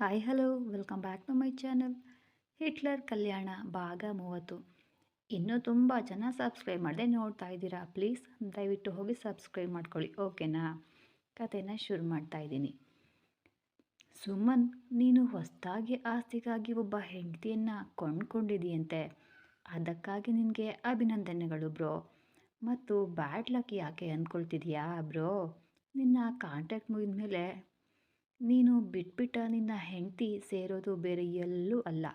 Hi hello welcome back to my channel Hitler Kalyana ಭಾಗ ಮೂವತ್ತು ಇನ್ನೂ ತುಂಬ ಜನ ಸಬ್ಸ್ಕ್ರೈಬ್ ಮಾಡದೆ ನೋಡ್ತಾ ಇದ್ದೀರಾ? ಪ್ಲೀಸ್ ದಯವಿಟ್ಟು ಹೋಗಿ ಸಬ್ಸ್ಕ್ರೈಬ್ ಮಾಡ್ಕೊಳ್ಳಿ. ಓಕೆನಾ ಕತೆನ ಶುರು ಮಾಡ್ತಾ ಇದ್ದೀನಿ. ಸುಮನ್, ನೀನು ಹೊಸದಾಗಿ ಆಸ್ತಿಗಾಗಿ ಒಬ್ಬ ಹೆಂಡತಿಯನ್ನು ಕೊಂಡ್ಕೊಂಡಿದೀಯಂತೆ ಅದಕ್ಕಾಗಿ ನಿನಗೆ ಅಭಿನಂದನೆಗಳು ಬ್ರೋ. ಮತ್ತು ಬ್ಯಾಡ್ ಲಕ್ ಯಾಕೆ ಅಂದ್ಕೊಳ್ತಿದೀಯಾ ಬ್ರೋ? ನಿನ್ನ ಕಾಂಟ್ಯಾಕ್ಟ್ ಮುಗಿದ ಮೇಲೆ ನೀನು ಬಿಟ್ಬಿಟ್ಟ ನಿನ್ನ ಹೆಂಡತಿ ಸೇರೋದು ಬೇರೆ ಎಲ್ಲೂ ಅಲ್ಲ.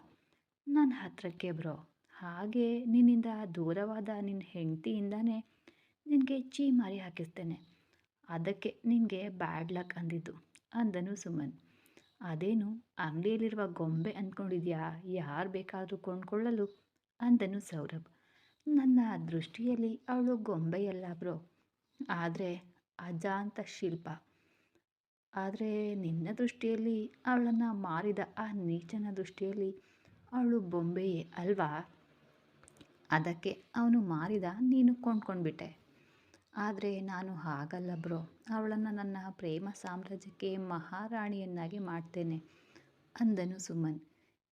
ನನ್ನ ಹತ್ರಕ್ಕೆ ಬ್ರೋ. ಹಾಗೆ ನಿನ್ನಿಂದ ದೂರವಾದ ನಿನ್ನ ಹೆಂಡತಿಯಿಂದನೇ ನಿನಗೆ ಚೀ ಮಾರಿ ಹಾಕಿಸ್ತೇನೆ. ಅದಕ್ಕೆ ನಿನಗೆ ಬ್ಯಾಡ್ ಲಕ್ ಅಂದಿದ್ದು, ಅಂದನು ಸುಮನ್. ಅದೇನು, ಅಂಗಡಿಯಲ್ಲಿರುವ ಗೊಂಬೆ ಅಂದ್ಕೊಂಡಿದ್ಯಾ ಯಾರು ಬೇಕಾದರೂ ಕೊಂಡ್ಕೊಳ್ಳಲು, ಅಂದನು ಸೌರಭ್. ನನ್ನ ದೃಷ್ಟಿಯಲ್ಲಿ ಅವಳು ಗೊಂಬೆಯಲ್ಲ ಬ್ರೋ. ಆದರೆ ಅಜಾಂತ ಶಿಲ್ಪ. ಆದರೆ ನಿನ್ನ ದೃಷ್ಟಿಯಲ್ಲಿ ಅವಳನ್ನು ಮಾರಿದ ಆ ನೀಚನ ದೃಷ್ಟಿಯಲ್ಲಿ ಅವಳು ಬೊಂಬೆಯೇ ಅಲ್ವಾ? ಅದಕ್ಕೆ ಅವನು ಮಾರಿದ ನೀನು ಕೊಂಡ್ಕೊಂಡ್ಬಿಟ್ಟೆ. ಆದರೆ ನಾನು ಹಾಗಲ್ಲ ಬ್ರೋ. ಅವಳನ್ನು ನನ್ನ ಪ್ರೇಮ ಸಾಮ್ರಾಜ್ಯಕ್ಕೆ ಮಹಾರಾಣಿಯನ್ನಾಗಿ ಮಾಡ್ತೇನೆ ಅಂದನು ಸುಮನ್.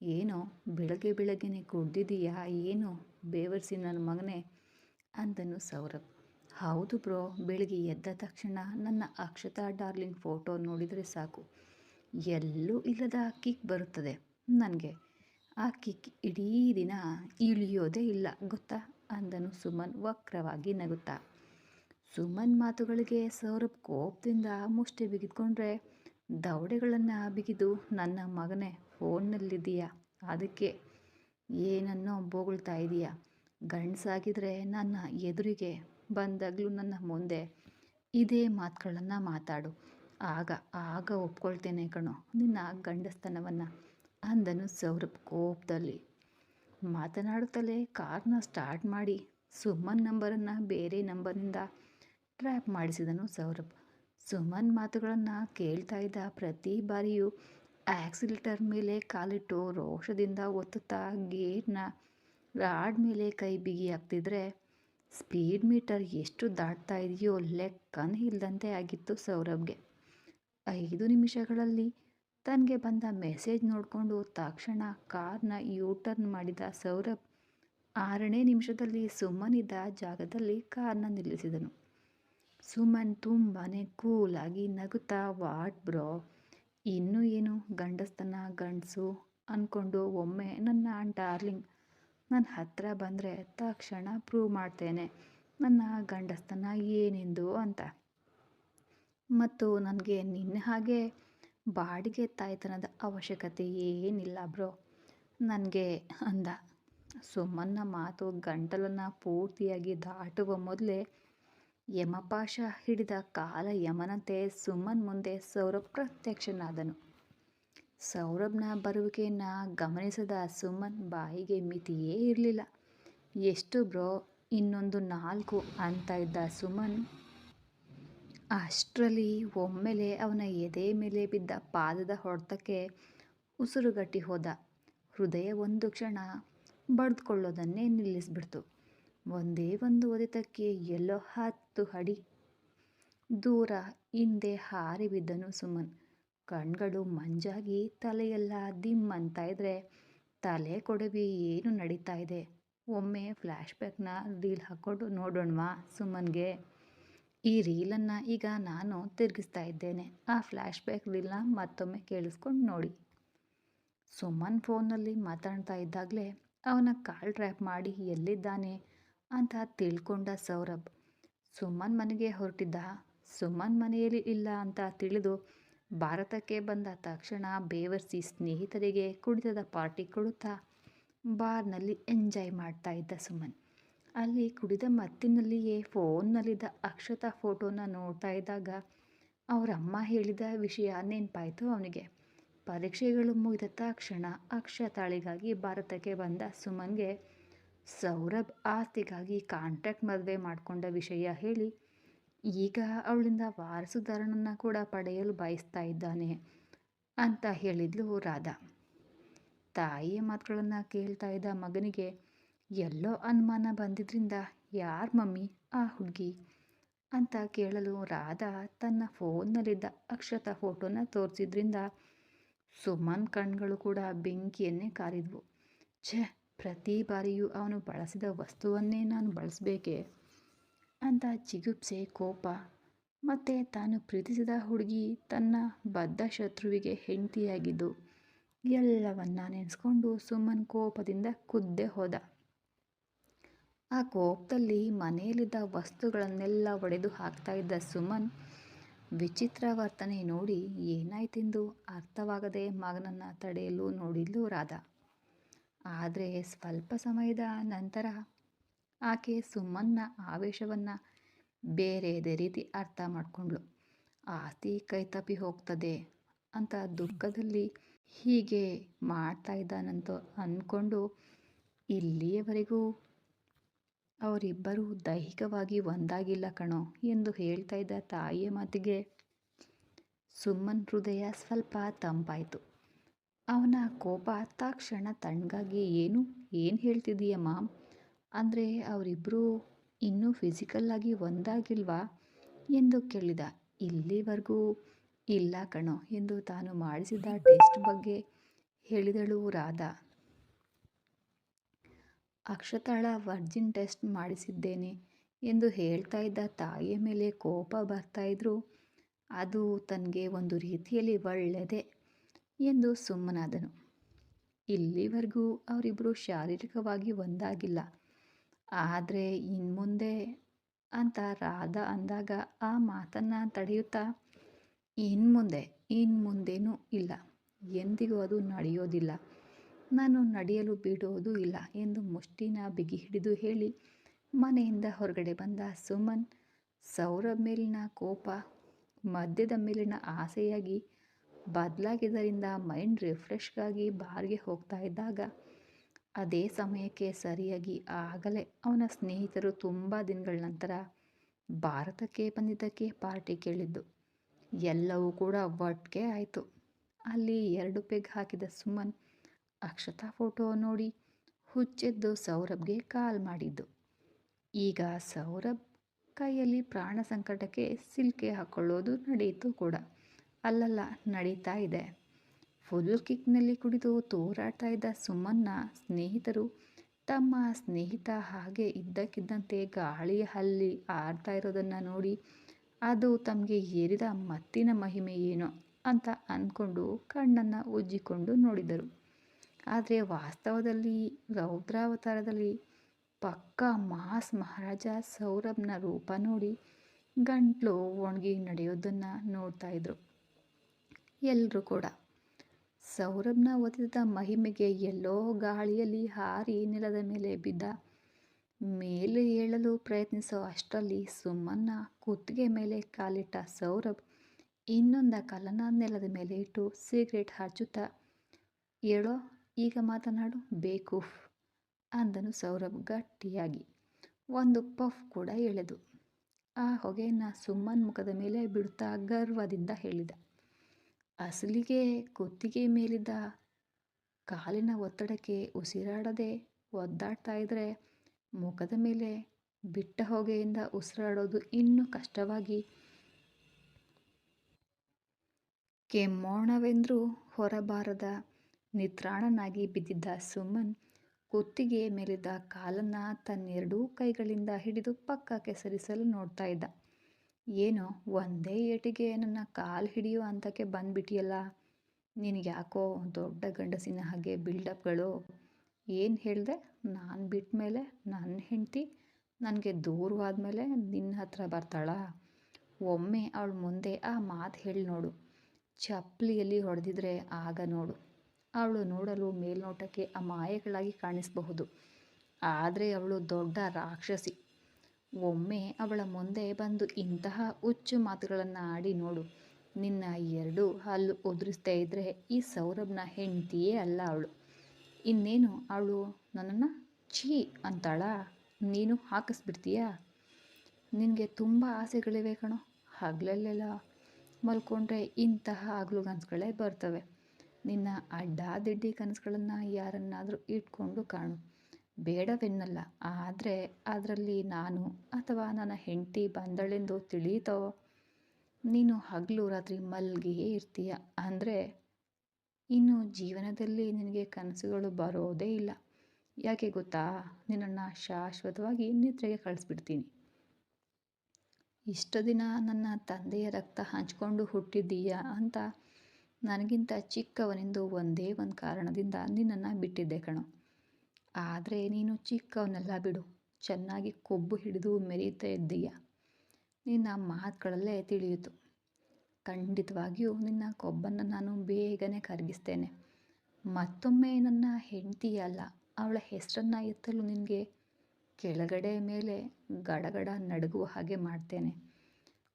ಏನೋ ಬೆಳಗ್ಗೆ ಬೆಳಗ್ಗೆನೆ ಕುಡ್ದಿದೀಯಾ ಏನು ಬೇವರ್ಸಿ ನನ್ನ ಮಗನೇ ಅಂದನು ಸೌರಭ್. ಹೌದು ಬ್ರೋ, ಬೆಳಿಗ್ಗೆ ಎದ್ದ ತಕ್ಷಣ ನನ್ನ ಅಕ್ಷತಾ ಡಾರ್ಲಿಂಗ್ ಫೋಟೋ ನೋಡಿದರೆ ಸಾಕು. ಎಲ್ಲೂ ಇಲ್ಲದ ಕಿಕ್ ಬರುತ್ತದೆ ನನಗೆ. ಆ ಕಿಕ್ ಇಡೀ ದಿನ ಇಳಿಯೋದೇ ಇಲ್ಲ, ಗೊತ್ತಾ? ಅಂದನು ಸುಮನ್ ವಕ್ರವಾಗಿ ನಗುತ್ತಾ. ಸುಮನ್ ಮಾತುಗಳಿಗೆ ಸೌರಭ್ ಕೋಪದಿಂದ ಮುಷ್ಟಿ ಬಿಗಿದ್ಕೊಂಡ್ರೆ ದವಡೆಗಳನ್ನು ಬಿಗಿದು ನನ್ನ ಮಗನೇ ಫೋನ್ನಲ್ಲಿದ್ದೀಯಾ? ಅದಕ್ಕೆ ಏನನ್ನೋ ಬೋಗಳ್ತಾ ಇದೀಯಾ? ಗಂಡಸಾಗಿದ್ರೆ ನನ್ನ ಎದುರಿಗೆ ಬಂದಾಗಲೂ ನನ್ನ ಮುಂದೆ ಇದೇ ಮಾತುಗಳನ್ನು ಮಾತಾಡು. ಆಗ ಆಗ ಒಪ್ಕೊಳ್ತೇನೆ ಕಣೋ, ನಿನ್ನ ಗಂಡಸ್ತನವನ್ನು ಅಂದನು ಸೌರಭ್ ಕೋಪದಲ್ಲಿ. ಮಾತನಾಡುತ್ತಲೇ ಕಾರ್ನ ಸ್ಟಾರ್ಟ್ ಮಾಡಿ ಸುಮನ್ ನಂಬರನ್ನು ಬೇರೆ ನಂಬರ್ನಿಂದ ಟ್ರ್ಯಾಪ್ ಮಾಡಿಸಿದನು ಸೌರಭ್. ಸುಮನ್ ಮಾತುಗಳನ್ನು ಕೇಳ್ತಾ ಇದ್ದ ಪ್ರತಿ ಬಾರಿಯೂ ಆಕ್ಸಿಲೇಟರ್ ಮೇಲೆ ಕಾಲಿಟ್ಟು ರೋಷದಿಂದ ಒತ್ತುತ್ತಾ ಗೇರ್ನ ರಾಡ್ ಮೇಲೆ ಕೈ ಬಿಗಿ ಆಗ್ತಿದ್ರೆ ಸ್ಪೀಡ್ ಮೀಟರ್ ಎಷ್ಟು ದಾಟ್ತಾ ಇದೆಯೋ ಲೆಕ್ಕನೇ ಇಲ್ಲದಂತೆ ಆಗಿತ್ತು ಸೌರಭ್ಗೆ. ಐದು ನಿಮಿಷಗಳಲ್ಲಿ ತನಗೆ ಬಂದ ಮೆಸೇಜ್ ನೋಡಿಕೊಂಡು ತಕ್ಷಣ ಕಾರ್ನ ಯೂ ಟರ್ನ್ ಮಾಡಿದ ಸೌರಭ್ ಆರನೇ ನಿಮಿಷದಲ್ಲಿ ಸುಮ್ಮನಿದ್ದ ಜಾಗದಲ್ಲಿ ಕಾರ್ನ ನಿಲ್ಲಿಸಿದನು. ಸುಮನ್ ತುಂಬಾ ಕೂಲಾಗಿ ನಗುತ್ತಾ, ವಾಟ್ ಬ್ರೋ, ಇನ್ನೂ ಏನು ಗಂಡಸ್ತನ ಗಂಡಸು? ಅಂದ್ಕೊಂಡು ಒಮ್ಮೆ, ನನ್ನ ಡಾರ್ಲಿಂಗ್ ನನ್ನ ಹತ್ತಿರ ಬಂದರೆ ತಕ್ಷಣ ಪ್ರೂವ್ ಮಾಡ್ತೇನೆ. ನನ್ನ ಗಂಡಸ್ತನ ಏನೆಂದು ಅಂತ. ಮತ್ತು ನನಗೆ ನಿನ್ನ ಹಾಗೆ ಬಾಡಿಗೆ ತಾಯ್ತನದ ಅವಶ್ಯಕತೆ ಏನಿಲ್ಲ ಬ್ರೋ. ನನಗೆ ಅಂದ. ಸುಮ್ಮನ ಮಾತು ಗಂಟಲನ್ನು ಪೂರ್ತಿಯಾಗಿ ದಾಟುವ ಮೊದಲೇ ಯಮಪಾಶ ಹಿಡಿದ ಕಾಲ ಯಮನಂತೆ ಸುಮ್ಮನ್ ಮುಂದೆ ಸೌರಭ್ ಪ್ರತ್ಯಕ್ಷನಾದನು ಸೌರಭ್ನ ಬರುವಿಕೆಯನ್ನು ಗಮನಿಸದ ಸುಮನ್ ಬಾಯಿಗೆ ಮಿತಿಯೇ ಇರಲಿಲ್ಲ. ಎಷ್ಟು ಬ್ರೋ, ಇನ್ನೊಂದು ನಾಲ್ಕು, ಅಂತ ಇದ್ದ ಸುಮನ್ ಅಷ್ಟರಲ್ಲಿ ಒಮ್ಮೆಲೆ ಅವನ ಎದೆ ಮೇಲೆ ಬಿದ್ದ ಪಾದದ ಹೊಡೆತಕ್ಕೆ ಉಸಿರುಗಟ್ಟಿ ಹೋದ. ಹೃದಯ ಒಂದು ಕ್ಷಣ ಬಡ್ದುಕೊಳ್ಳೋದನ್ನೇ ನಿಲ್ಲಿಸ್ಬಿಡ್ತು. ಒಂದೇ ಒಂದು ಒದೆತಕ್ಕೆ ಎಲ್ಲೋ ಹತ್ತು ಅಡಿ ದೂರ ಹಿಂದೆ ಹಾರಿ ಬಿದ್ದನು ಸುಮನ್. ಕಣ್ಗಳು ಮಂಜಾಗಿ ತಲೆಯೆಲ್ಲ ದಿಮ್ ಅಂತ ಇದ್ರೆ ತಲೆ ಕೊಡವಿ ಏನು ನಡೀತಾ ಇದೆ? ಒಮ್ಮೆ ಫ್ಲ್ಯಾಶ್ ಬ್ಯಾಕ್ನ ರೀಲ್ ಹಾಕ್ಕೊಂಡು ನೋಡೋಣವಾ ಸುಮನ್ಗೆ? ಈ ರೀಲನ್ನು ಈಗ ನಾನು ತಿರುಗಿಸ್ತಾ ಇದ್ದೇನೆ. ಆ ಫ್ಲ್ಯಾಶ್ ಬ್ಯಾಕ್ ರೀಲ್ನ ಮತ್ತೊಮ್ಮೆ ಕೇಳಿಸ್ಕೊಂಡು ನೋಡಿ. ಸುಮನ್ ಫೋನಲ್ಲಿ ಮಾತಾಡ್ತಾ ಇದ್ದಾಗಲೇ ಅವನ ಕಾಲ್ ಟ್ರ್ಯಾಪ್ ಮಾಡಿ ಎಲ್ಲಿದ್ದಾನೆ ಅಂತ ತಿಳ್ಕೊಂಡ ಸೌರಭ್, ಸುಮನ್ ಮನೆಗೆ ಹೊರಟಿದ್ದ? ಸುಮನ್ ಮನೆಯಲ್ಲಿ ಇಲ್ಲ ಅಂತ ತಿಳಿದು ಭಾರತಕ್ಕೆ ಬಂದ ತಕ್ಷಣ ಬೇವರ್ಸಿ ಸ್ನೇಹಿತರಿಗೆ ಕುಡಿತದ ಪಾರ್ಟಿ ಕೊಡುತ್ತಾ ಬಾರ್ನಲ್ಲಿ ಎಂಜಾಯ್ ಮಾಡ್ತಾ ಇದ್ದ ಸುಮನ್. ಅಲ್ಲಿ ಕುಡಿದ ಮತ್ತಿನಲ್ಲಿಯೇ ಫೋನ್ನಲ್ಲಿದ್ದ ಅಕ್ಷತಾ ಫೋಟೋನ ನೋಡ್ತಾ ಇದ್ದಾಗ ಅವರಮ್ಮ ಹೇಳಿದ ವಿಷಯ ನೆನಪಾಯಿತು ಅವನಿಗೆ. ಪರೀಕ್ಷೆಗಳು ಮುಗಿದ ತಕ್ಷಣ ಅಕ್ಷತಾಳಿಗಾಗಿ ಭಾರತಕ್ಕೆ ಬಂದ ಸುಮನ್ಗೆ ಸೌರಭ್ ಆಸ್ತಿಗಾಗಿ ಕಾಂಟ್ರಾಕ್ಟ್ ಮದುವೆ ಮಾಡಿಕೊಂಡ ವಿಷಯ ಹೇಳಿ ಈಗ ಅವಳಿಂದ ವಾರಸುದಾರನನ್ನು ಕೂಡ ಪಡೆಯಲು ಬಯಸ್ತಾ ಇದ್ದಾನೆ ಅಂತ ಹೇಳಿದ್ಲು ರಾಧಾ. ತಾಯಿಯ ಮಾತುಗಳನ್ನು ಕೇಳ್ತಾ ಇದ್ದ ಮಗನಿಗೆ ಎಲ್ಲೋ ಅನುಮಾನ ಬಂದಿದ್ದರಿಂದ ಯಾರ ಮಮ್ಮಿ ಆ ಹುಡುಗಿ? ಅಂತ ಕೇಳಲು ರಾಧಾ ತನ್ನ ಫೋನ್ನಲ್ಲಿದ್ದ ಅಕ್ಷತ ಫೋಟೋನ ತೋರಿಸಿದ್ರಿಂದ ಸುಮನ್ ಕಣ್ಗಳು ಕೂಡ ಬೆಂಕಿಯನ್ನೇ ಕಾರಿದ್ವು. ಛೆ, ಪ್ರತಿ ಬಾರಿಯೂ ಅವನು ಬಳಸಿದ ವಸ್ತುವನ್ನೇ ನಾನು ಬಳಸಬೇಕೆ? ಅಂತ ಜಿಗುಪ್ಸೆ ಕೋಪ. ಮತ್ತು ತಾನು ಪ್ರೀತಿಸಿದ ಹುಡುಗಿ ತನ್ನ ಬದ್ಧ ಶತ್ರುವಿಗೆ ಹೆಂಡತಿಯಾಗಿದ್ದು, ಎಲ್ಲವನ್ನ ನೆನೆಸ್ಕೊಂಡು ಸುಮನ್ ಕೋಪದಿಂದ ಕುದ್ದೆ ಹೋದ. ಆ ಕೋಪದಲ್ಲಿ ಮನೆಯಲ್ಲಿದ್ದ ವಸ್ತುಗಳನ್ನೆಲ್ಲ ಒಡೆದು ಹಾಕ್ತಾ ಇದ್ದ ಸುಮನ್ ವಿಚಿತ್ರ ವರ್ತನೆ ನೋಡಿ ಏನಾಯ್ತೆಂದು ಅರ್ಥವಾಗದೆ ಮಗನನ್ನು ತಡೆಯಲು ನೋಡಿದ್ಲು ರಾಧಾ. ಆದರೆ ಸ್ವಲ್ಪ ಸಮಯದ ನಂತರ ಆಕೆ ಸುಮ್ಮನ್ನ ಆವೇಶವನ್ನು ಬೇರೆದೇ ರೀತಿ ಅರ್ಥ ಮಾಡಿಕೊಂಡ್ಳು. ಆಸ್ತಿ ಕೈತಪ್ಪಿ ಹೋಗ್ತದೆ ಅಂತ ದುಃಖದಲ್ಲಿ ಹೀಗೆ ಮಾಡ್ತಾ ಇದ್ದಾನಂತ ಅಂದ್ಕೊಂಡು ಇಲ್ಲಿಯವರೆಗೂ ಅವರಿಬ್ಬರೂ ದೈಹಿಕವಾಗಿ ಒಂದಾಗಿಲ್ಲ ಕಣೋ ಎಂದು ಹೇಳ್ತಾ ಇದ್ದ ತಾಯಿಯ ಮಾತಿಗೆ ಸುಮ್ಮನ್ ಹೃದಯ ಸ್ವಲ್ಪ ತಂಪಾಯಿತು. ಅವನ ಕೋಪ ತಕ್ಷಣ ತಣ್ಣಗಾಗಿ, ಏನು? ಏನು ಹೇಳ್ತಿದ್ದೀಯ ಮಾಮ್? ಅಂದರೆ ಅವರಿಬ್ಬರು ಇನ್ನೂ ಫಿಸಿಕಲ್ಲಾಗಿ ಒಂದಾಗಿಲ್ವಾ? ಎಂದು ಕೇಳಿದ. ಇಲ್ಲಿವರೆಗೂ ಇಲ್ಲ ಕಣೋ ಎಂದು ತಾನು ಮಾಡಿಸಿದ ಟೆಸ್ಟ್ ಬಗ್ಗೆ ಹೇಳಿದಳು ರಾಧ. ಅಕ್ಷತಾಳ ವರ್ಜಿನ್ ಟೆಸ್ಟ್ ಮಾಡಿಸಿದ್ದೇನೆ ಎಂದು ಹೇಳ್ತಾ ಇದ್ದ ತಾಯಿಯ ಮೇಲೆ ಕೋಪ ಬರ್ತಾ ಇದ್ರು. ಅದು ತನಗೆ ಒಂದು ರೀತಿಯಲ್ಲಿ ಒಳ್ಳೆಯದೇ ಎಂದು ಸುಮ್ಮನಾದನು. ಇಲ್ಲಿವರೆಗೂ ಅವರಿಬ್ಬರು ಶಾರೀರಿಕವಾಗಿ ಒಂದಾಗಿಲ್ಲ. ಆದರೆ ಇನ್ಮುಂದೆ ಅಂತ ರಾಧ ಅಂದಾಗ ಆ ಮಾತನ್ನು ತಡೆಯುತ್ತಾ, ಇನ್ಮುಂದೆ, ಇನ್ಮುಂದೇನೂ ಇಲ್ಲ. ಎಂದಿಗೂ ಅದು ನಡೆಯೋದಿಲ್ಲ. ನಾನು ನಡೆಯಲು ಬಿಡೋದು ಇಲ್ಲ ಎಂದು ಮುಷ್ಟಿನ ಬಿಗಿ ಹಿಡಿದು ಹೇಳಿ ಮನೆಯಿಂದ ಹೊರಗಡೆ ಬಂದ ಸುಮನ್ ಸೌರಭ್ ಮೇಲಿನ ಕೋಪ, ಮದ್ಯದ ಮೇಲಿನ ಆಸೆಯಾಗಿ ಬದಲಾಗಿದ್ದರಿಂದ ಮೈಂಡ್ ರಿಫ್ರೆಶ್ಗಾಗಿ ಬಾರ್ಗೆ ಹೋಗ್ತಾ ಇದ್ದಾಗ ಅದೇ ಸಮಯಕ್ಕೆ ಸರಿಯಾಗಿ ಆಗಲೇ ಅವನ ಸ್ನೇಹಿತರು ತುಂಬ ದಿನಗಳ ನಂತರ ಭಾರತಕ್ಕೆ ಬಂದಿದ್ದಕ್ಕೆ ಪಾರ್ಟಿ ಕೇಳಿದ್ದು. ಎಲ್ಲವೂ ಕೂಡ ಒಟ್ಟಿಗೆ ಆಯಿತು. ಅಲ್ಲಿ ಎರಡು ಪೆಗ್ ಹಾಕಿದ ಸುಮನ್ ಅಕ್ಷತಾ ಫೋಟೋ ನೋಡಿ ಹುಚ್ಚೆದ್ದು ಸೌರಭ್ಗೆ ಕಾಲ್ ಮಾಡಿದ್ದು. ಈಗ ಸೌರಭ್ ಕೈಯಲ್ಲಿ ಪ್ರಾಣ ಸಂಕಟಕ್ಕೆ ಸಿಲ್ಕೆ ಹಾಕ್ಕೊಳ್ಳೋದು ನಡೆಯಿತು ಕೂಡ. ಅಲ್ಲಲ್ಲ, ನಡೀತಾ ಇದೆ. ಫುಲ್ ಕಿಕ್ನಲ್ಲಿ ಕುಡಿದು ತೋರಾಡ್ತಾ ಇದ್ದ ಸುಮ್ಮನ್ನ ಸ್ನೇಹಿತರು ತಮ್ಮ ಸ್ನೇಹಿತ ಹಾಗೆ ಇದ್ದಕ್ಕಿದ್ದಂತೆ ಗಾಳಿ ಹಲ್ಲಿ ಆಡ್ತಾ ಇರೋದನ್ನು ನೋಡಿ, ಅದು ತಮಗೆ ಏರಿದ ಮತ್ತಿನ ಮಹಿಮೆ ಏನೋ ಅಂತ ಅಂದ್ಕೊಂಡು ಕಣ್ಣನ್ನು ಉಜ್ಜಿಕೊಂಡು ನೋಡಿದರು. ಆದರೆ ವಾಸ್ತವದಲ್ಲಿ, ರೌದ್ರಾವತಾರದಲ್ಲಿ ಪಕ್ಕ ಮಾಸ್ ಮಹಾರಾಜ ಸೌರಭ್ನ ರೂಪ ನೋಡಿ ಗಂಟ್ಲು ಒಣಗಿ ನಡೆಯೋದನ್ನು ನೋಡ್ತಾ ಇದ್ರು. ಎಲ್ಲರೂ ಕೂಡ ಸೌರಭ್ನ ಒತ್ತಿದ ಮಹಿಮೆಗೆ ಎಲ್ಲೋ ಗಾಳಿಯಲ್ಲಿ ಹಾರಿ ನೆಲದ ಮೇಲೆ ಬಿದ್ದ. ಮೇಲೆ ಏಳಲು ಪ್ರಯತ್ನಿಸೋ ಅಷ್ಟರಲ್ಲಿ ಸುಮ್ಮನ್ನ ಕುತ್ತಿಗೆ ಮೇಲೆ ಕಾಲಿಟ್ಟ ಸೌರಭ್ ಇನ್ನೊಂದ ಕಲ್ಲನ ನೆಲದ ಮೇಲೆ ಇಟ್ಟು ಸಿಗರೇಟ್ ಹಚ್ಚುತ್ತಾ ಹೇಳೋ, ಈಗ ಮಾತನಾಡು, ಬೇಕು ಅಂದನು ಸೌರಭ್ ಗಟ್ಟಿಯಾಗಿ. ಒಂದು ಪಫ್ ಕೂಡ ಎಳೆದು, ಆ ಹೊಗೆಯನ್ನು ಸುಮ್ಮನ್ ಮುಖದ ಮೇಲೆ ಬಿಡುತ್ತಾ ಗರ್ವದಿಂದ ಹೇಳಿದ. ಅಸಲಿಗೆ ಕುತ್ತಿಗೆ ಮೇಲಿದ್ದ ಕಾಲಿನ ಒತ್ತಡಕ್ಕೆ ಉಸಿರಾಡದೆ ಒದ್ದಾಡ್ತಾ ಇದ್ದರೆ ಮುಖದ ಮೇಲೆ ಬಿಟ್ಟ ಹೊಗೆಯಿಂದ ಉಸಿರಾಡೋದು ಇನ್ನೂ ಕಷ್ಟವಾಗಿ. ಕೆಮ್ಮೋಣವೆಂದರೂ ಹೊರಬಾರದ ನಿತ್ರಾಣನಾಗಿ ಬಿದ್ದಿದ್ದ ಸುಮನ್ ಕುತ್ತಿಗೆ ಮೇಲಿದ್ದ ಕಾಲನ್ನು ತನ್ನೆರಡೂ ಕೈಗಳಿಂದ ಹಿಡಿದು ಪಕ್ಕಕ್ಕೆ ಸರಿಸಲು ನೋಡ್ತಾ ಇದ್ದ. ಏನೋ ಒಂದೇ ಏಟಿಗೆ ನನ್ನ ಕಾಲು ಹಿಡಿಯೋ ಹಂತಕ್ಕೆ ಬಂದ್ಬಿಟ್ಟಿಯಲ್ಲ ನಿನಗ್ಯಾಕೋ ದೊಡ್ಡ ಗಂಡಸಿನ ಹಾಗೆ ಬಿಲ್ಡಪ್ಗಳು. ಏನು ಹೇಳಿದೆ? ನಾನು ಬಿಟ್ಟ ಮೇಲೆ ನನ್ನ ಹೆಂಡತಿ ನನಗೆ ದೂರವಾದ ಮೇಲೆ ನಿನ್ನ ಹತ್ರ ಬರ್ತಾಳಾ. ಒಮ್ಮೆ ಅವಳ ಮುಂದೆ ಆ ಮಾತು ಹೇಳಿ ನೋಡು. ಚಪ್ಪಲಿಯಲ್ಲಿ ಹೊಡೆದಿದ್ರೆ ಆಗ ನೋಡು. ಅವಳು ನೋಡಲು ಮೇಲ್ನೋಟಕ್ಕೆ ಅಮಾಯಕಳಾಗಿ ಕಾಣಿಸಬಹುದು. ಆದರೆ ಅವಳು ದೊಡ್ಡ ರಾಕ್ಷಸಿ. ಒಮ್ಮೆ ಅವಳ ಮುಂದೆ ಬಂದು ಇಂತಹ ಹುಚ್ಚು ಮಾತುಗಳನ್ನು ಆಡಿ ನೋಡು. ನಿನ್ನ ಎರಡು ಹಲ್ಲು ಉದುರಿಸ್ತಾ ಇದ್ದರೆ ಈ ಸೌರಭ್ನ ಹೆಂಡತಿಯೇ ಅಲ್ಲ ಅವಳು. ಇನ್ನೇನು ಅವಳು ನನ್ನನ್ನು ಛೀ ಅಂತಾಳ? ನೀನು ಹಾಕಿಸ್ಬಿಡ್ತೀಯಾ? ನಿನಗೆ ತುಂಬ ಆಸೆಗಳಿವೆ ಕಣೋ. ಹಗಲಲ್ಲೆಲ್ಲ ಮಲ್ಕೊಂಡ್ರೆ ಇಂತಹ ಹಗಲು ಕನಸುಗಳೇ ಬರ್ತವೆ. ನಿನ್ನ ಅಡ್ಡಾದಿಡ್ಡಿ ಕನಸುಗಳನ್ನು ಯಾರನ್ನಾದರೂ ಇಟ್ಕೊಂಡು ಕಾಣು. ಬೇಡವೆನ್ನಲ್ಲ. ಆದರೆ ಅದರಲ್ಲಿ ನಾನು ಅಥವಾ ನನ್ನ ಹೆಂಡತಿ ಬಂದಳೆಂದು ತಿಳಿಯಿತೋ ನೀನು ಹಗಲು ರಾತ್ರಿ ಮಲ್ಗಿಯೇ ಇರ್ತೀಯ. ಅಂದರೆ ಇನ್ನು ಜೀವನದಲ್ಲಿ ನಿನಗೆ ಕನಸುಗಳು ಬರೋದೇ ಇಲ್ಲ. ಯಾಕೆ ಗೊತ್ತಾ? ನಿನ್ನನ್ನು ಶಾಶ್ವತವಾಗಿ ನಿದ್ರೆಗೆ ಕಳಿಸ್ಬಿಡ್ತೀನಿ. ಇಷ್ಟು ದಿನ ನನ್ನ ತಂದೆಯ ರಕ್ತ ಹಂಚ್ಕೊಂಡು ಹುಟ್ಟಿದ್ದೀಯಾ ಅಂತ ನನಗಿಂತ ಚಿಕ್ಕವನೆಂದು ಒಂದೇ ಒಂದು ಕಾರಣದಿಂದ ನಿನ್ನನ್ನು ಬಿಟ್ಟಿದ್ದೆ ಕಣೋ. ಆದರೆ ನೀನು ಚಿಕ್ಕವನೆಲ್ಲ ಬಿಡು. ಚೆನ್ನಾಗಿ ಕೊಬ್ಬು ಹಿಡಿದು ಮೆರೀತಾ ಇದ್ದೀಯ. ನಿನ್ನ ಮಾತುಗಳಲ್ಲೇ ತಿಳಿಯಿತು ಖಂಡಿತವಾಗಿಯೂ ನಿನ್ನ ಕೊಬ್ಬನ್ನು ನಾನು ಬೇಗನೆ ಕರಗಿಸ್ತೇನೆ. ಮತ್ತೊಮ್ಮೆ ನನ್ನ ಹೆಂಡತಿಯಲ್ಲ ಅವಳ ಹೆಸರನ್ನು ಎತ್ತಲು ನಿನಗೆ ಕೆಳಗಡೆ ಮೇಲೆ ಗಡಗಡ ನಡುಗುವ ಹಾಗೆ ಮಾಡ್ತೇನೆ.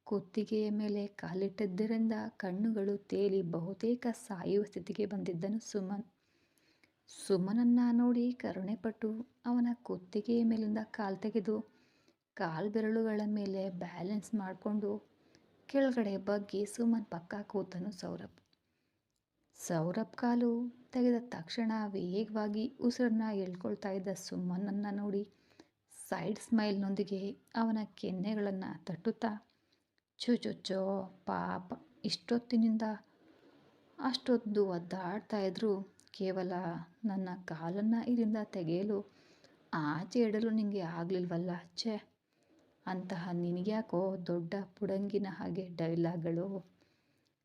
ಕುತ್ತಿಗೆಯ ಮೇಲೆ ಕಾಲಿಟ್ಟಿದ್ದರಿಂದ ಕಣ್ಣುಗಳು ತೇಲಿ ಬಹುತೇಕ ಸಾಯುವ ಸ್ಥಿತಿಗೆ ಬಂದಿದ್ದನು ಸುಮನ್. ಸುಮನನ್ನ ನೋಡಿ ಕರುಣೆಪಟ್ಟು ಅವನ ಕುತ್ತಿಗೆಯ ಮೇಲಿಂದ ಕಾಲು ತೆಗೆದು, ಕಾಲು ಬೆರಳುಗಳ ಮೇಲೆ ಬ್ಯಾಲೆನ್ಸ್ ಮಾಡಿಕೊಂಡು ಕೆಳಗಡೆ ಬಗ್ಗಿ ಸುಮನ್ ಪಕ್ಕ ಕೂತನು ಸೌರಭ್. ಸೌರಭ್ ಕಾಲು ತೆಗೆದ ತಕ್ಷಣ ವೇಗವಾಗಿ ಉಸಿರನ್ನ ಎಳ್ಕೊಳ್ತಾ ಇದ್ದ ಸುಮ್ಮನನ್ನು ನೋಡಿ ಸೈಡ್ ಸ್ಮೈಲ್ನೊಂದಿಗೆ ಅವನ ಕೆನ್ನೆಗಳನ್ನು ತಟ್ಟುತ್ತಾ ಚುಚುಚ್ಚೋ ಪಾಪ, ಇಷ್ಟೊತ್ತಿನಿಂದ ಅಷ್ಟೊತ್ತು ಒದ್ದಾಡ್ತಾ ಇದ್ರು ಕೇವಲ ನನ್ನ ಕಾಲನ್ನು ಇಲ್ಲಿಂದ ತೆಗೆಯಲು ಆಚೆ ಇಡಲು ನಿನಗೆ ಆಗಲಿಲ್ವಲ್ಲ, ಛೇ! ಅಂತಹ ನಿನಗ್ಯಾಕೋ ದೊಡ್ಡ ಪುಡಂಗಿನ ಹಾಗೆ ಡೈಲಾಗ್ಗಳು.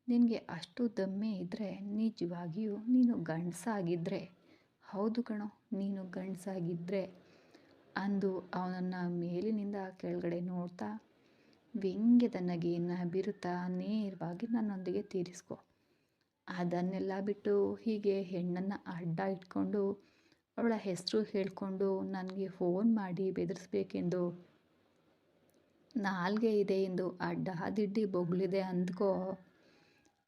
ನಿನಗೆ ಅಷ್ಟು ದಮ್ಮೆ ಇದ್ದರೆ ನಿಜವಾಗಿಯೂ ನೀನು ಗಂಡಸಾಗಿದ್ದರೆ ಹೌದು ಕಣೋ, ನೀನು ಗಂಡಸಾಗಿದ್ದರೆ ಅಂದು ಅವನನ್ನು ಮೇಲಿನಿಂದ ಕೆಳಗಡೆ ನೋಡ್ತಾ, ವ್ಯಂಗ್ಯದ ನಗೆಯನ್ನು ಬಿರುತ್ತಾ ನೇರವಾಗಿ ನನ್ನೊಂದಿಗೆ ತೀರಿಸ್ಕೊ. ಅದನ್ನೆಲ್ಲ ಬಿಟ್ಟು ಹೀಗೆ ಹೆಣ್ಣನ್ನು ಅಡ್ಡ ಇಟ್ಕೊಂಡು ಅವಳ ಹೆಸರು ಹೇಳಿಕೊಂಡು ನನಗೆ ಫೋನ್ ಮಾಡಿ ಬೆದರಿಸ್ಬೇಕೆಂದು. ನಾಲ್ಗೆ ಇದೆ ಎಂದು ಅಡ್ಡ ದಿಡ್ಡಿ ಬೊಗಳಿದೆ ಅಂದ್ಕೋ.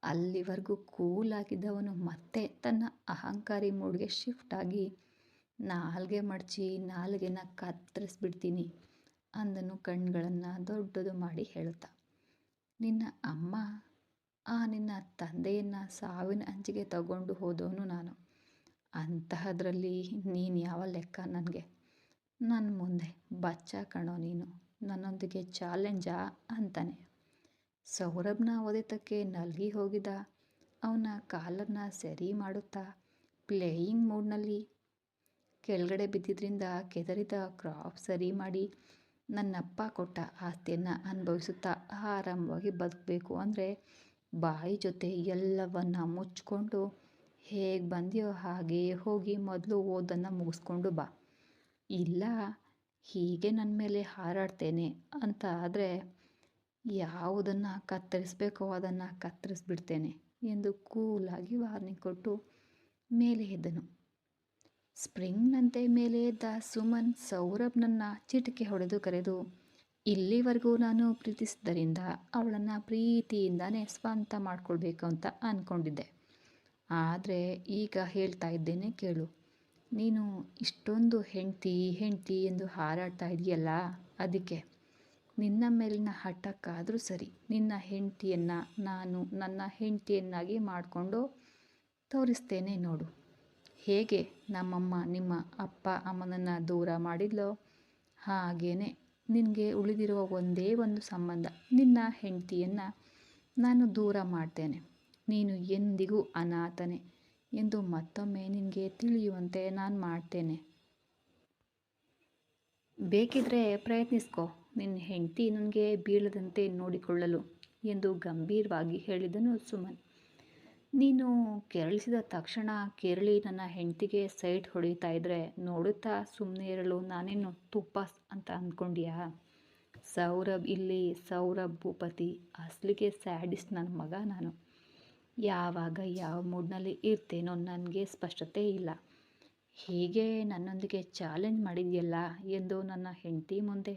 ಅಲ್ಲಿವರೆಗೂ ಕೂಲಾಗಿದ್ದವನು ಮತ್ತೆ ತನ್ನ ಅಹಂಕಾರಿ ಮೂಡ್ಗೆ ಶಿಫ್ಟ್ ಆಗಿ, ನಾಲ್ಗೆ ಮಡಚಿ ನಾಲ್ಗೆನ ಕತ್ತರಿಸ್ಬಿಡ್ತೀನಿ ಅಂದನು ಕಣ್ಗಳನ್ನು ದೊಡ್ಡದು ಮಾಡಿ ಹೇಳುತ್ತಾ ನಿನ್ನ ಅಮ್ಮ ಆ ನಿನ್ನ ತಂದೆಯನ್ನು ಸಾವಿನ ಅಂಚಿಗೆ ತಗೊಂಡು ಹೋದವನು ನಾನು. ಅಂತಹದ್ರಲ್ಲಿ ನೀನು ಯಾವ ಲೆಕ್ಕ ನನಗೆ? ನನ್ನ ಮುಂದೆ, ಬಚ್ಚ ಕಣೋ ನೀನು. ನನ್ನೊಂದಿಗೆ ಚಾಲೆಂಜಾ ಅಂತಾನೆ. ಸೌರಭ್ನ ಒದೆತಕ್ಕೆ ನಲ್ಗಿ ಹೋಗಿದ. ಅವನ ಕಾಲನ್ನು ಸರಿ ಮಾಡುತ್ತಾ ಪ್ಲೇಯಿಂಗ್ ಮೂಡ್ನಲ್ಲಿ ಕೆಳಗಡೆ ಬಿದ್ದಿದ್ದರಿಂದ ಕೆದರಿದ ಕ್ರಾಪ್ ಸರಿ ಮಾಡಿ ನನ್ನಪ್ಪ ಕೊಟ್ಟ ಆಸ್ತಿಯನ್ನು ಅನುಭವಿಸುತ್ತಾ ಆರಾಮವಾಗಿ ಬದುಕಬೇಕು ಅಂದರೆ ಬಾಯಿ ಜೊತೆ ಎಲ್ಲವನ್ನ ಮುಚ್ಕೊಂಡು ಹೇಗೆ ಬಂದಿಯೋ ಹಾಗೆ ಹೋಗಿ ಮೊದಲು ಓದನ್ನು ಮುಗಿಸ್ಕೊಂಡು ಬಾ. ಇಲ್ಲ, ಹೀಗೆ ನನ್ನ ಮೇಲೆ ಹಾರಾಡ್ತೇನೆ ಅಂತ ಆದರೆ ಯಾವುದನ್ನು ಕತ್ತರಿಸ್ಬೇಕೋ ಅದನ್ನು ಕತ್ತರಿಸ್ಬಿಡ್ತೇನೆ ಎಂದು ಕೂಲಾಗಿ ವಾರ್ನಿಂಗ್ ಕೊಟ್ಟು ಮೇಲೆ ಎದ್ದನು. ಸ್ಪ್ರಿಂಗ್ನಂತೆ ಮೇಲೆ ಎದ್ದ ಸುಮನ್ ಸೌರಭ್ನನ್ನು ಚಿಟಿಕೆ ಹೊಡೆದು ಕರೆದು ಇಲ್ಲಿವರೆಗೂ ನಾನು ಪ್ರೀತಿಸಿದ್ದರಿಂದ ಅವಳನ್ನು ಪ್ರೀತಿಯಿಂದನೇ ಸ್ವಂತ ಮಾಡಿಕೊಳ್ಬೇಕು ಅಂತ ಅಂದ್ಕೊಂಡಿದ್ದೆ ಆದರೆ ಈಗ ಹೇಳ್ತಾ ಇದ್ದೇನೆ ಕೇಳು. ನೀನು ಇಷ್ಟೊಂದು ಹೆಂಡ್ತಿ ಹೆಂಡ್ತಿ ಎಂದು ಹಾರಾಡ್ತಾ ಇದೆಯಲ್ಲ ಅದಕ್ಕೆ. ನಿನ್ನ ಮೇಲಿನ ಹಠಕ್ಕಾದರೂ ಸರಿ, ನಿನ್ನ ಹೆಂಡ್ತಿಯನ್ನು ನಾನು ನನ್ನ ಹೆಂಡ್ತಿಯನ್ನಾಗಿ ಮಾಡಿಕೊಂಡು ತೋರಿಸ್ತೇನೆ ನೋಡು. ಹೇಗೆ ನಮ್ಮಮ್ಮ ನಿಮ್ಮ ಅಪ್ಪ ಅಮ್ಮನನ್ನು ದೂರ ಮಾಡಿದ್ಲೋ ಹಾಗೇನೆ. ನಿನಗೆ ಉಳಿದಿರುವ ಒಂದೇ ಒಂದು ಸಂಬಂಧ, ನಿನ್ನ ಹೆಂಡತಿಯನ್ನು ನಾನು ದೂರ ಮಾಡ್ತೇನೆ. ನೀನು ಎಂದಿಗೂ ಅನಾಥನೆ ಎಂದು ಮತ್ತೊಮ್ಮೆ ನಿನಗೆ ತಿಳಿಯುವಂತೆ ನಾನು ಮಾಡ್ತೇನೆ. ಬೇಕಿದ್ರೆ ಪ್ರಯತ್ನಿಸ್ಕೋ. ನಿನ್ನ ಹೆಂಡತಿ ನನಗೆ ಬೀಳದಂತೆ ನೋಡಿಕೊಳ್ಳಲು ಎಂದು ಗಂಭೀರವಾಗಿ ಹೇಳಿದನು ಸುಮನ್. ನೀನು ಕೆರಳಿಸಿದ ತಕ್ಷಣ ಕೆರಳಿ ನನ್ನ ಹೆಂಡತಿಗೆ ಸೈಟ್ ಹೊಡಿತಾ ಇದ್ರೆ ನೋಡುತ್ತಾ ಸುಮ್ಮನೆ ಇರಲು ನಾನೇನು ತುಪ್ಪ ಅಂತ ಅಂದ್ಕೊಂಡ್ಯಾ? ಸೌರಭ್ ಇಲ್ಲಿ ಸೌರಭ್ ಭೂಪತಿ, ಅಸಲಿಗೆ ಸ್ಯಾಡಿಸ್ಟ್ ನನ್ನ ಮಗ ನಾನು. ಯಾವಾಗ ಯಾವ ಮೂಡ್ನಲ್ಲಿ ಇರ್ತೇನೋ ನನಗೆ ಸ್ಪಷ್ಟತೆ ಇಲ್ಲ. ಹೀಗೆ ನನ್ನೊಂದಿಗೆ ಚಾಲೆಂಜ್ ಮಾಡಿದೆಯಲ್ಲ ಎಂದು ನನ್ನ ಹೆಂಡತಿ ಮುಂದೆ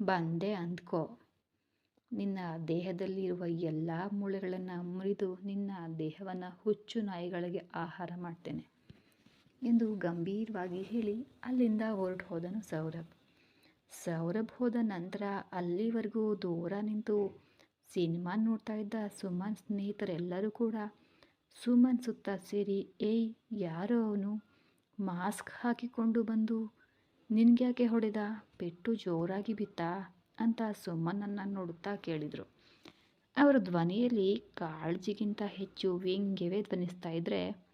ಬಂದೆ ಅಂದ್ಕೋ. ನಿನ್ನ ದೇಹದಲ್ಲಿರುವ ಎಲ್ಲ ಮೂಳೆಗಳನ್ನು ಮುರಿದು ನಿನ್ನ ದೇಹವನ್ನು ಹುಚ್ಚು ನಾಯಿಗಳಿಗೆ ಆಹಾರ ಮಾಡ್ತೇನೆ ಎಂದು ಗಂಭೀರವಾಗಿ ಹೇಳಿ ಅಲ್ಲಿಂದ ಹೊರಟು ಹೋದನು ಸೌರಭ್. ಸೌರಭ್ ಹೋದ ನಂತರ ಅಲ್ಲಿವರೆಗೂ ದೂರ ನಿಂತು ಸಿನಿಮಾ ನೋಡ್ತಾ ಇದ್ದ ಸುಮನ್ ಸ್ನೇಹಿತರೆಲ್ಲರೂ ಕೂಡ ಸುಮನ್ ಸುತ್ತ ಸೇರಿ, ಏಯ್, ಯಾರೋ ಅವನು? ಮಾಸ್ಕ್ ಹಾಕಿಕೊಂಡು ಬಂದು ನಿನಗ್ಯಾಕೆ ಹೊಡೆದ? ಪೆಟ್ಟು ಜೋರಾಗಿ ಬಿತ್ತಾ? ಅಂತ ಸುಮ್ಮನನ್ನು ನೋಡುತ್ತಾ ಕೇಳಿದರು. ಅವರ ಧ್ವನಿಯಲ್ಲಿ ಕಾಳಜಿಗಿಂತ ಹೆಚ್ಚು ವ್ಯಂಗ್ಯವೇ ಧ್ವನಿಸ್ತಾ ಇದ್ದರೆ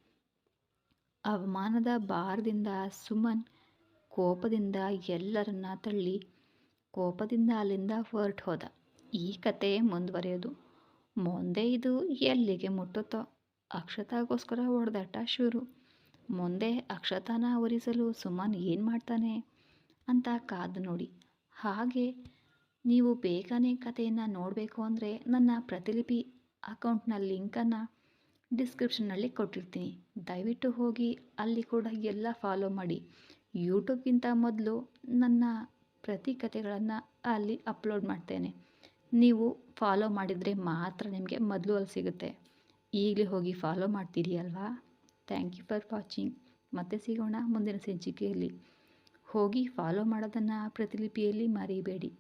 ಅವಮಾನದ ಭಾರದಿಂದ ಸುಮನ್ ಕೋಪದಿಂದ ಎಲ್ಲರನ್ನ ತಳ್ಳಿ, ಕೋಪದಿಂದ ಅಲ್ಲಿಂದ ಹೊರಟು ಹೋದ. ಈ ಕತೆ ಮುಂದುವರೆಯೋದು. ಮುಂದೆ ಇದು ಎಲ್ಲಿಗೆ ಮುಟ್ಟುತ್ತೋ, ಅಕ್ಷತಾಗೋಸ್ಕರ ಹೊಡೆದಾಟ ಶುರು. ಮುಂದೆ ಅಕ್ಷತಾನ ಒರಿಸಲು ಸುಮನ್ ಏನು ಮಾಡ್ತಾನೆ ಅಂತ ಕಾದು ನೋಡಿ. ಹಾಗೆ ನೀವು ಬೇಗನೆ ಕಥೆಯನ್ನು ನೋಡಬೇಕು ಅಂದರೆ ನನ್ನ ಪ್ರತಿಲಿಪಿ ಅಕೌಂಟ್ನ ಲಿಂಕನ್ನು ಡಿಸ್ಕ್ರಿಪ್ಷನ್ನಲ್ಲಿ ಕೊಟ್ಟಿರ್ತೀನಿ. ದಯವಿಟ್ಟು ಹೋಗಿ ಅಲ್ಲಿ ಕೂಡ ಎಲ್ಲ ಫಾಲೋ ಮಾಡಿ. ಯೂಟ್ಯೂಬ್ಗಿಂತ ಮೊದಲು ನನ್ನ ಪ್ರತಿ ಕಥೆಗಳನ್ನು ಅಲ್ಲಿ ಅಪ್ಲೋಡ್ ಮಾಡ್ತೇನೆ. ನೀವು ಫಾಲೋ ಮಾಡಿದರೆ ಮಾತ್ರ ನಿಮಗೆ ಮೊದಲು ಅಲ್ಲಿ ಸಿಗುತ್ತೆ. ಈಗಲೇ ಹೋಗಿ ಫಾಲೋ ಮಾಡ್ತೀರಿ ಅಲ್ವಾ ಥ್ಯಾಂಕ್ ಯು ಫಾರ್ ವಾಚಿಂಗ್. ಮತ್ತೆ ಸಿಗೋಣ ಮುಂದಿನ ಸಂಚಿಕೆಯಲ್ಲಿ. ಹೋಗಿ ಫಾಲೋ ಮಾಡೋದನ್ನು ಪ್ರತಿಲಿಪಿಯಲ್ಲಿ ಮರಿಬೇಡಿ.